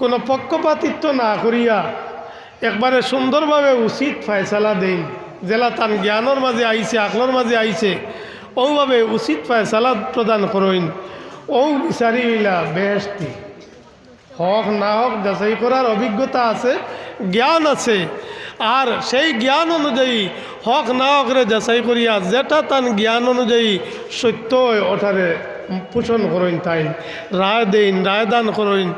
কোনো পক্ষপাতিত্ব না করিয়া একবারে সুন্দরভাবে উচিত ফয়সালা দেন। জেলা তান জ্ঞানের মাঝে আইছে আকলর মাঝে আইছে ওভাবে উচিত ফয়সালা প্রদান করইন ও বিচারি হইলা বেহস্তি হক না হোক যাচাই করার অভিজ্ঞতা আছে, জ্ঞান আছে। আর সেই জ্ঞান অনুযায়ী হক না হকরে যাচাই করিয়া যেটা তান জ্ঞান অনুযায়ী সত্য ওঠারে পোষণ করইন তাই, রায় দেন, রায় দান করইন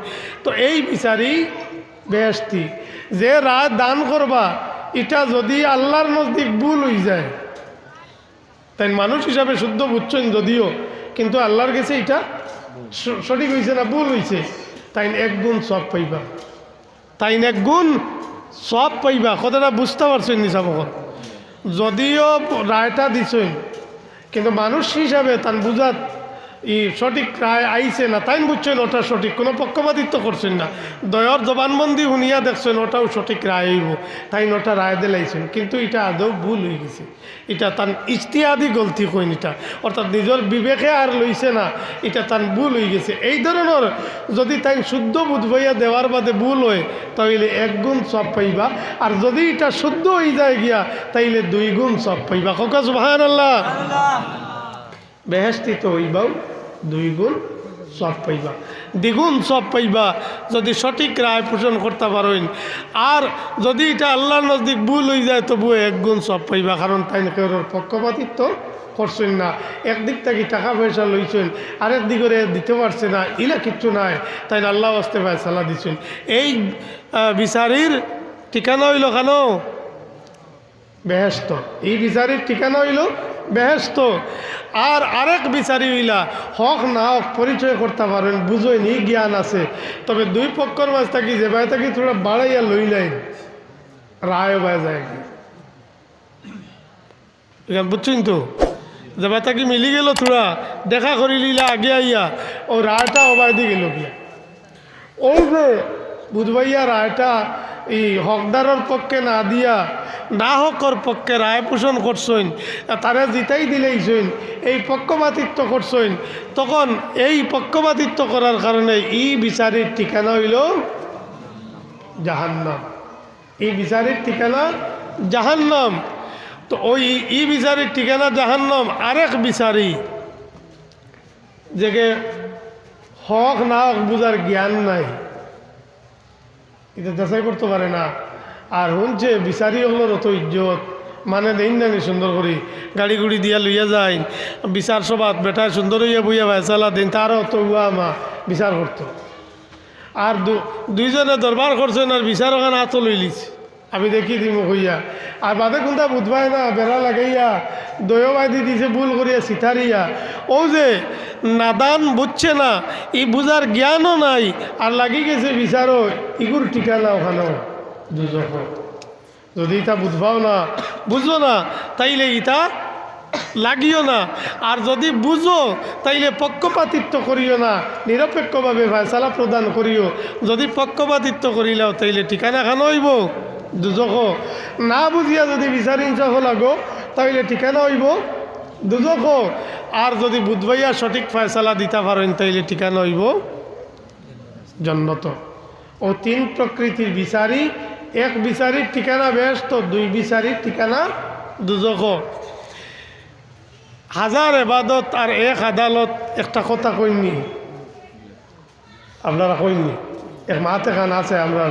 তো এই বিচারি বেহস্তি যে রায় দান করবা, এটা যদি আল্লাহর নজদিক ভুল হয়ে যায়, তাই মানুষ হিসাবে শুদ্ধ বুঝছেন যদিও, কিন্তু আল্লাহর কাছে এটা সঠিক হয়েছে না ভুল হয়েছে, তাই এক গুণ সব পাইবা। তাই এক গুণ সব পাইবা, কথাটা বুঝতে পারছেন নিশাবকর যদিও রায়টা দিছেন, কিন্তু মানুষ হিসাবে তান বুঝাত ই সঠিক রায় আইছে না তাই বুঝছেন ওটা সঠিক কোনো পক্ষপাতিত্ব করছেন না। দয়র জবানবন্দি শুনিয়া দেখছেন ওটাও সঠিক রায় হইব তাই ওটা রায় দিলাইছেন কিন্তু এটা আদৌ ভুল হয়ে গেছে। এটা তার ইশতিয়াদি গলতি কইন এটা অর্থাৎ নিজের বিবেকে আর লইছে না এটা তার ভুল হয়ে গেছে। এই ধরনের যদি তাই শুদ্ধ বুধবইয়া দেওয়ার বাদে ভুল হয় তাইলে এক গুণ সব পাইবা আর যদি এটা শুদ্ধ হয়ে যায় গিয়া তাইলে দুই গুণ সব পাইবা। ককা সুবাহান আল্লাহ বেহেস্তি তো হইবাও। দুই গুণ সব পাইবা। দ্বিগুণ সব পাইবা যদি সঠিক রায় পোষণ করতে পারেন আর যদি এটা আল্লাহর নজদিক ভুল হয়ে যায় তবু এক গুণ সব পাইবা, কারণ তাই পক্ষপাতিত্ব করছেন না। একদিক থেকে টাকা পয়সা লইছেন, আরেক দিকে দিতে পারছে না, ইলা কিচ্ছু নাই। তাই আল্লাহ আসতে পায় সালা দিচ্ছেন এই বিচারির ঠিকানা হইল কেন? বেহেস্ত এই বিচারির ঠিকানা হইল বেহেস্ত আর আরেক বিচারি হইলা, হক না হক পরিচয় করতে পারেন, বুঝইনি, জ্ঞান আছে। তবে দুই পক্ষর মাঝ থাকি, যে ভাই থাকি, থোড়া বাড়াইয়া লইলাই রায় বাই যায় বুঝছেন তো? যে ভাই থাকি মিলি গেল থোড়া, দেখা করি লিলা আগে আইয়া, ও রায়টা অবাই দিয়ে গেল গিয়া। ওই যে বুধবাইয়া রায়টা এই হকদারের পক্ষে না দিয়া, না হকর পক্ষে রায় পোষণ করছেন তারা জিতাই দিলেইছেন এই পক্ষপাতিত্ব করছেন তখন এই পক্ষপাতিত্ব করার কারণে ই বিচারির ঠিকানা হইল জাহান্নাম। ই বিচারির ঠিকানা জাহান্নাম। তো ওই ই বিচারির ঠিকানা জাহান্নাম আরেক বিচারি যে হক না হক বুঝার জ্ঞান নাই। এটা যাচাই করতে পারে না। আর শুনছে বিচারি হলো অত ইজ্জত মানে দেন না সুন্দর করে গাড়ি গুড়ি দিয়া লইয়া যায় বিচার সভাত বেটায় সুন্দর হইয়া বইয়া ভাইসালা দিন, তারও তো উয়া মা বিচার করতো। আর দুইজনে দরবার করছেন আর বিচার ওখানে হাতও লই লিছে আমি দেখি দিম হইয়া। আর বাদে কোনটা বুধবাই না বেড়া লাগাইয়া দয় বাদি দিছে ভুল করিয়া সিথারিয়া। ও যে নাদান বুঝছে না, ই বুঝার জ্ঞানও নাই, আর লাগি গেছে বিচারও, ইগুর ঠিকানা ওখানেও দুজক যদি ইটা বুঝবাও না, বুঝো না, তাইলে ইটা লাগিও না। আর যদি বুঝো, তাইলে পক্ষপাতিত্ব করিও না, নিরপেক্ষভাবে ফয়সালা প্রদান করিও। যদি পক্ষপাতিত্ব করিলাও, তাইলে ঠিকানা খান হইব। দুজক। না বুঝিয়া যদি বিচারি ইনসাফ লাগো, তাইলে ঠিকানা হইব। দুজক। আর যদি বুধবাইয়া সঠিক ফয়সালা দিতে পারেন তাইলে ঠিকানা হইব। জন্মত। ও তিন প্রকৃতির বিচারি এক বিচারির ঠিকানা ব্যস্ত, দুই বিচারির ঠিকানা দুজক। হাজার এবাদত আর এক আদালত, একটা কথা কইনি আপনারা কইনি এক মাত এখান আছে আমরা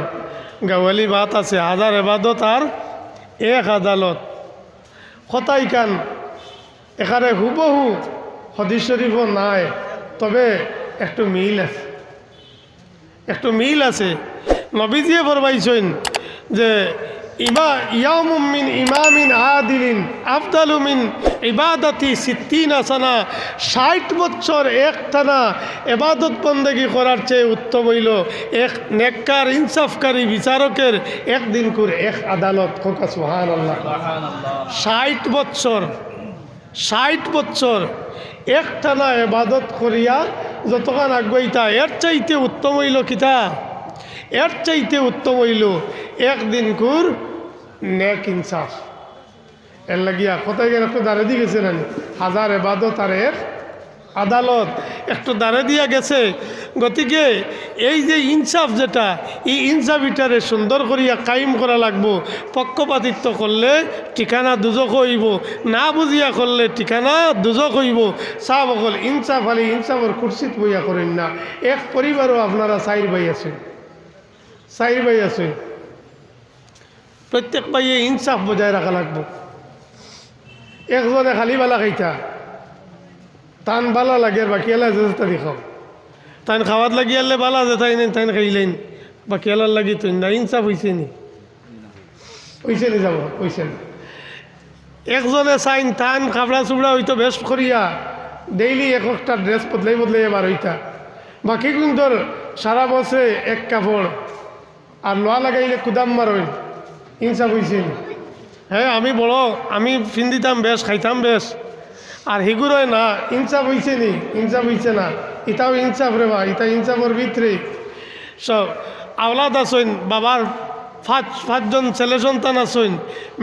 গাওয়ালি মাত আছে, হাজার এবাদত আর এক আদালত। কথাই কান, এখানে হুবহু হদিস শরীফও নাই, তবে একটু মিল আছে। একটু মিল আছে। নবীজিয়ে ফরমাইছেন যে, ইমা ইয়ামুমিন ইমামিন আদিলিন আফদালুমিন ইবাদতি সিদ্দিন আসানা, ষাট বছর একটানা এবাদত বন্দেগি করার চেয়ে উত্তম হইল এক নেককার, ইনসাফকারী বিচারকের একদিন করে এক আদালত কোকা সুহান আল্লাহ ষাট বছর ষাট বছর একটানা এবাদত করিয়া যতক্ষণ আগুয়াইতা এর চাইতে উত্তম হইল কিতা? এর চাইতে উত্তম হইল একদিন কুর নেক ইনসাফ। এর লাগিয়া কোথায় গেলে একটু দাঁড়িয়ে দিয়ে গেছে নানি হাজার এবাদত আর এক আদালত। একটু দাঁড়ে দিয়া গেছে। গতিকে এই যে ইনসাফ যেটা, এই ইনসাফ ইটারে সুন্দর করিয়া কায়েম করা লাগবো। পক্ষপাতিত্ব করলে ঠিকানা দুজক হইব, না বুঝিয়া করলে ঠিকানা দুজক হইব। চাহ অকল ইনসাফ আলি ইনসাফর কুর্সিত বইয়া করেন না। এক পরিবারও আপনারা চাইর ভাই আছেন। চাইর ভাই আছেন। প্রত্যেক ভাইয়ে ইনসাফ বজায় রাখা লাগবো। একজনে খালি বালা খাইতা। টান বালা লাগে, বাকি এলা যে তারি তাইন খাওয়াত লাগি আনলে বালা যে তাই তাইন খাইলেন। বাকি এলার লাগি তুই না ইনসাফ হয়েছে নি? হয়েছে নি যাব হয়েছে নি? একজনে চাইন টান কাপড়া চুপড়া হইতো বেশ করিয়া ডেইলি এক একটা ড্রেস বদলাই বদলাই এবার হইতা। বাকি কিন্তু সারা বছরে এক কাপড় আর লোয়া লাগাইলে কুদাম মারইন ইনসাফ হয়েছে নি? হ্যাঁ আমি বড় আমি ফিন্দিতাম বেশ, খাইতাম বেশ। আর হিগুরোয় না, ইনসাফ হইছে নি? ইনসাফ হইছে না। ইটাও ইনসাফ রে বা ইটা ইনসাফের ভিতরে সব আওলাদ আসইন বাবার পাঁচ, পাঁচজন ছেলে সন্তান আসইন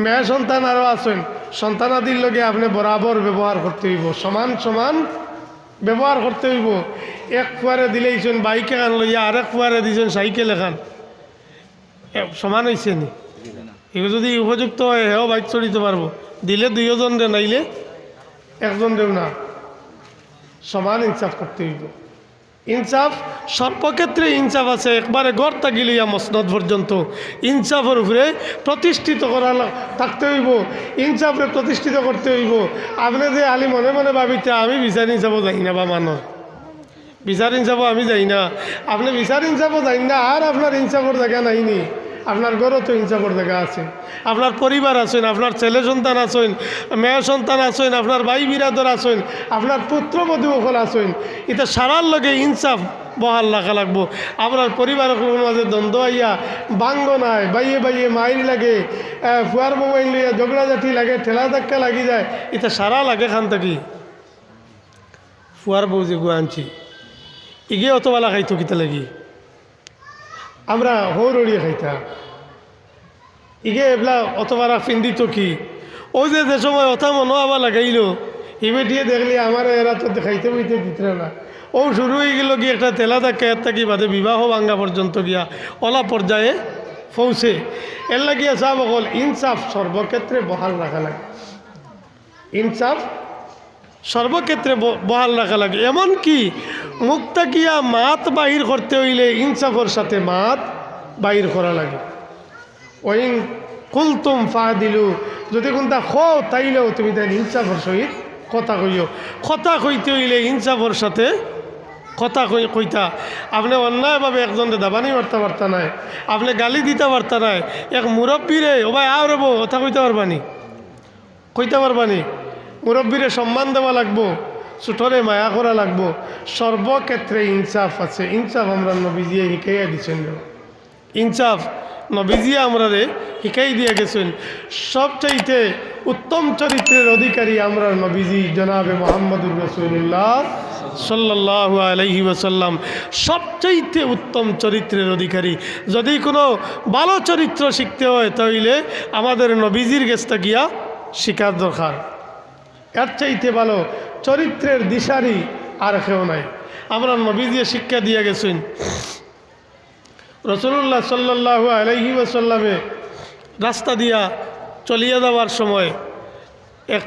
মেয়ে সন্তান আরও আসইন সন্তানাদির লগে আপনি বরাবর ব্যবহার করতে হইব, সমান সমান ব্যবহার করতে হইব। এক ফুয়ারে দিলেইছেন বাইকে খান লইয়া, আরেক ফুয়ারে দিয়েছেন সাইকেল এখান। সমান হয়েছে নি? এগুলো যদি উপযুক্ত হয় হেও বাইক চড়িতে পারব দিলে দুইজন দে, নাইলে একজন দেও না। সমান ইনসাফ করতে হইব। ইনসাফ সর্বক্ষেত্রে ইনসাফ আছে। একবারে গড় তাগিলিয়া মসনদ পর্যন্ত ইনসাফের উপরে প্রতিষ্ঠিত করা থাকতে হইব। ইনসাফে প্রতিষ্ঠিত করতে হইব। আপনি যে আলি মনে মনে ভাবিতে, আমি বিচার ইনসাফও যাই না বা মানুষ বিচার ইনসাফও আমি যাই না। আপনি বিচার ইনসাফও যাই না, আর আপনার ইনসাফের জায়গা নাইনি। আপনার ঘরও তো ইনসাফের জায়গা আছে আপনার পরিবার আছেন, আপনার ছেলে সন্তান আছেন, মেয়ে সন্তান আছেন, আপনার ভাই বিরাদর আছেন, আপনার পুত্রবধূ সকল আছেন। এটা সারার লগে ইনসাফ বহাল রাখা লাগবো। আপনার পরিবারের মাঝে দ্বন্দ্ব আইয়া বাঙ্গ নাই, বাইয়ে বাইয়ে মাইর লাগে ফুয়ার মোবাইল লইয়া ঝগড়াঝাটি লাগে, ঠেলা ধাক্কা লাগি যায় এটা সারা লাগে খান থাকি ফুয়ার বউ যে গুয়া আনছি, ইগে অতবেলা খাইতো কিতা লাগি? আমরা হৌরড়িয়ে খাইতাম। ইগে এবলা অতবারা ফিন্দিত কি ও যে যে সময় অথা মনো আবার লাগাইল ইবেটিয়ে দেখলি আমার এরা তো খাইতে বইতে দিতে না। ও শুরু হয়ে গেল গিয়ে একটা তেলা ধাক্কা, এর থাকি বাদে বিবাহ ভাঙ্গা পর্যন্ত গিয়া অলা পর্যায়ে পৌঁছে এর লাগিয়া চাপ অকল ইনসাফ সর্বক্ষেত্রে বহাল রাখা লাগে। ইনসাফ সর্বক্ষেত্রে বহাল রাখা লাগে। এমনকি মুক্তাকিয়া মাত বাহির করতে হইলে ইনসাফের সাথে মাত বাহির করা লাগে। ওইন কুলতুম ফা দিলু যদি কোনটা খো তাইলেও তুমি তাই ইনসাফের সহিত কথা কইও। কথা কইতে হইলে ইনসাফের সাথে কথা কই কইতা। আপনি অন্যায়ভাবে একজনকে দাবানি মারতে পারতা নাই, আপনি গালি দিতে পারতা নাই, এক মুরব্বীরে, ও ভাই রব কথা কইতে পারবানি কইতে পারবানি মুরব্বীরে সম্মান দেওয়া লাগবো ছোটরে মায়া করা লাগবো। সর্বক্ষেত্রে ইনসাফ আছে। ইনসাফ আমরা নবীজিয়ে শিখাইয়া দিচ্ছেন ইনসাফ নবীজিয়া আমরা রে শিখাই দিয়ে গেছেন। সবচাইতে উত্তম চরিত্রের অধিকারী আমরা নবীজি জনাবে মোহাম্মদুর রসুল্লাহ সাল্লাহ আলহি ওসাল্লাম সবচাইতে উত্তম চরিত্রের অধিকারী। যদি কোনো ভালো চরিত্র শিখতে হয় তাহলে আমাদের নবীজির গেছটা গিয়া শিকার দরকার। এর চাইতে ভালো চরিত্রের দিশারি আর কেউ নাই। আমরা নবীজিয়ে শিক্ষা দিয়ে গেছেন। রসুল্লাহ সাল্লাহ আলহি ওসাল্লামে রাস্তা দিয়া চলিয়ে যাওয়ার সময় এক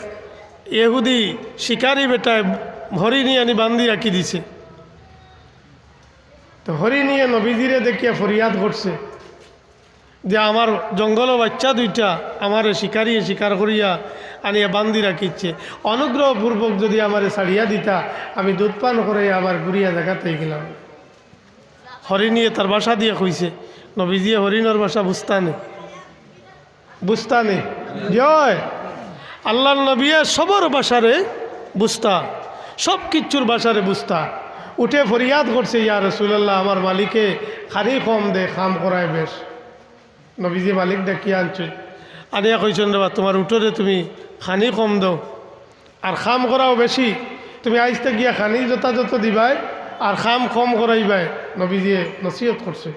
এহুদি শিকারি বেটায় হরি নিয়ে আনি বান্ধি রাখি দিছে। তো হরি নিয়ে নবীজিরে দেখিয়া ফরিয়াদ করছে। যে আমার জঙ্গল বাচ্চা দুইটা আমার শিকারি শিকার করিয়া আনিয়া বান্ধি রাখিচ্ছে অনুগ্রহপূর্বক যদি আমারে ছাড়িয়া দিতা, আমি দুধ পান করে আবার ঘুরিয়া জায়গাতে গেলাম। হরিণিয়ে তার বাসা দিয়ে কইছে নবীজিয়ে হরিণর বাসা বুস্তানে। বুস্তানে। জয়। আল্লাহ নবিয়ে সবর বাসারে বুস্তা, সব কিচ্ছুর বাসারে বুস্তা। উঠে ফরিয়াদ করছে ইয়া রসুল্লাহ আমার মালিকে খানি কম দে, খাম করায় বেশ। নবীজি মালিক ডাকিয়ে আনছে। আনিয়া কইছেন রে বা তোমার উঠোরে তুমি খানি কম দাও। আর খাম করাও বেশি তুমি আইসতে গিয়া খানি যথাযথ দিবাই আর খাম কম করাইবাই নবীজিয়ে নসিহত করছে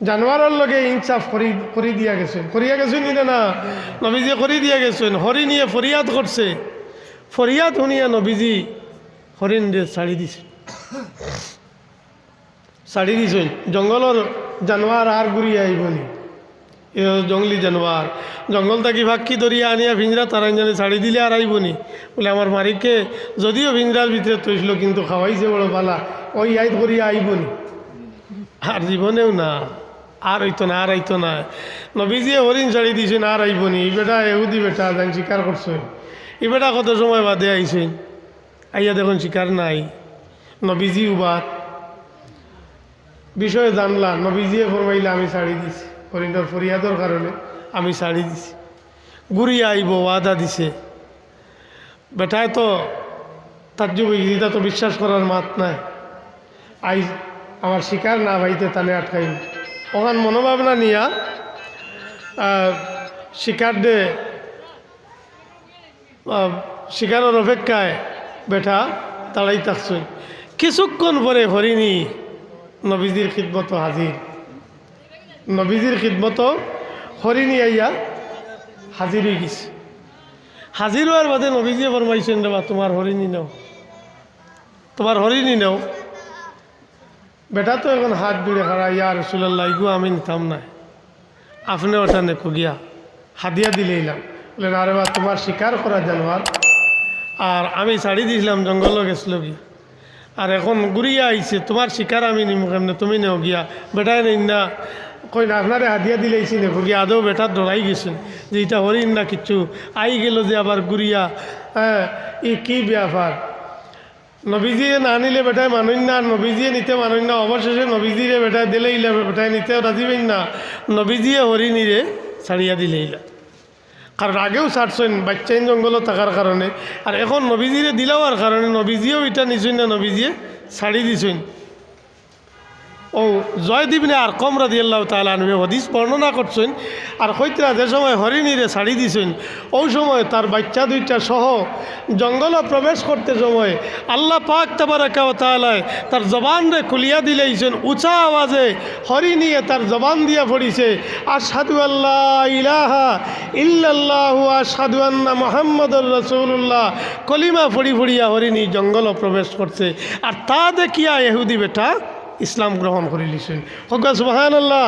জানোয়ারের লগে ইনসাফ করি করি দিয়া গেছেন করিয়া গেছেন নি না নবীজি করি দিয়া গেছেন হরি নিয়ে ফরিয়াদ করছে ফরিয়াদ শুনিয়া নবীজি হরিণ রে ছাড়ি দিছে। ছাড়ি দিছেন জঙ্গলের জানোয়ার আর ঘুরিয়ে আইবনি জঙ্গলি জানোয়ার। জঙ্গল থাকি ভাক্কি ধরিয়া আনিয়া ভিঞ্জরা তারা জানি ছাড়ি দিলে আর আইবনি। বলে, আমার মারিককে যদিও ভিঞ্জরার ভিতরে তৈছিল, কিন্তু খাওয়াইছে বড় পালা, ওই আইত করিয়া আইবনি। আর জীবনেও না, আর হইতো না, আর আইতো না। নবীজিয়ে হরিণ ছাড়ি দিছেন, আর আইবনি। এই বেটা এহুদি বেটা যাই স্বীকার করছে এই বেটা কত সময় বাদে আইছেন? আইয়া দেখুন, শিকার নাই। নবীজি উবাদ। বিষয়ে জানলা, নবীজিয়ে ফরমাইলে, আমি ছাড়ি দিছি। হরিণর ফরিয়াদর কারণে আমি ছাড়ি দিছি। ঘুরিয়ে আইব, ওয়াদা দিছে। বেটায় তো তার ইটা তো বিশ্বাস করার মাত নাই। আই, আমার শিকার না ভাইতে তানে আটকাই ওখান মনোভাবনা নিয়া শিকার দে শিকারের অপেক্ষায় বেটা তাড়াই থাকছই কিছুক্ষণ পরে হরিণী নবীজির খিদমত হাজির। নবীজির খিদমত হরিণী আইয়া হাজির হয়ে গেছে। হাজির হওয়ার বাদে নবীজিয়ে ফরমাইছেন রে বা তোমার হরিণী নাও। তোমার হরিণী নাও। বেটা তো এখন হাত জুড়ে খাড়া ইয়া রসুল্লাহ ইগু আমি নিতাম না আপনি ওটা নেকো গিয়া। হাদিয়া দিলে এলাম বলে, না রে বা তোমার শিকার করা জানোয়ার আর আমি ছাড়ি দিয়েছিলাম জঙ্গলও গেছিল গিয়া। আর এখন ঘুরিয়া আইছে তোমার শিকার আমি নিমু কেমনে? তুমি নেও গিয়া। বেটাই নেই না। কই না, আপনারে হাদিয়া দিলেইছি নেকো গিয়া আদৌ বেটা ডরাই গেছেন, যে এটা হরিণ না কিচ্ছু। আই গেল যে আবার ঘুরিয়া হ্যাঁ ই কি ব্যাপার? নবীজিয়ে না নিলে বেটায় মানুষ না, নবীজিয়ে নিতে মানুষ না, অবশেষে নবীজিরে বেটায় দিলে, ইলা বেটায় নিতে রাজিবেন না। নবীজিয়ে হরিণীরে ছাড়িয়া দিলে ইলা। কারণ আগেও ছাড়ছেন, বাচ্চাইন জঙ্গলও থাকার কারণে। আর এখন নবীজিরে দিলাওয়ার কারণে নবীজিও এটা নিছেন না, নবীজিয়ে ছাড়ি দিছেন। ও জয়দীবনে আর কম রাদি আল্লাহ তালা আনবে হদিস বর্ণনা করছেন, আর হইতরা যে সময় হরিণীরে ছাড়ি দিছেন ওই সময় তার বাচ্চা দুইটা সহ জঙ্গল প্রবেশ করতে সময় আল্লাহ পাক তাবারাকা তালায় তার জবান রে খুলিয়া দিলেইছেন, উঁচা আওয়াজে হরিণীয়ে তার জবান দিয়া পড়িছে আর সাধু আল্লাহ ইলাহা ইল্লাল্লাহু আর সাধু আন্না মোহাম্মদুর রসুল্লাহ কলিমা ফড়ি ফড়িয়া হরিণী জঙ্গল প্রবেশ করছে। আর তা দেখিয়া এহুদি বেটা ইসলাম গ্রহণ করে লিছেন হকা সুবাহান আল্লাহ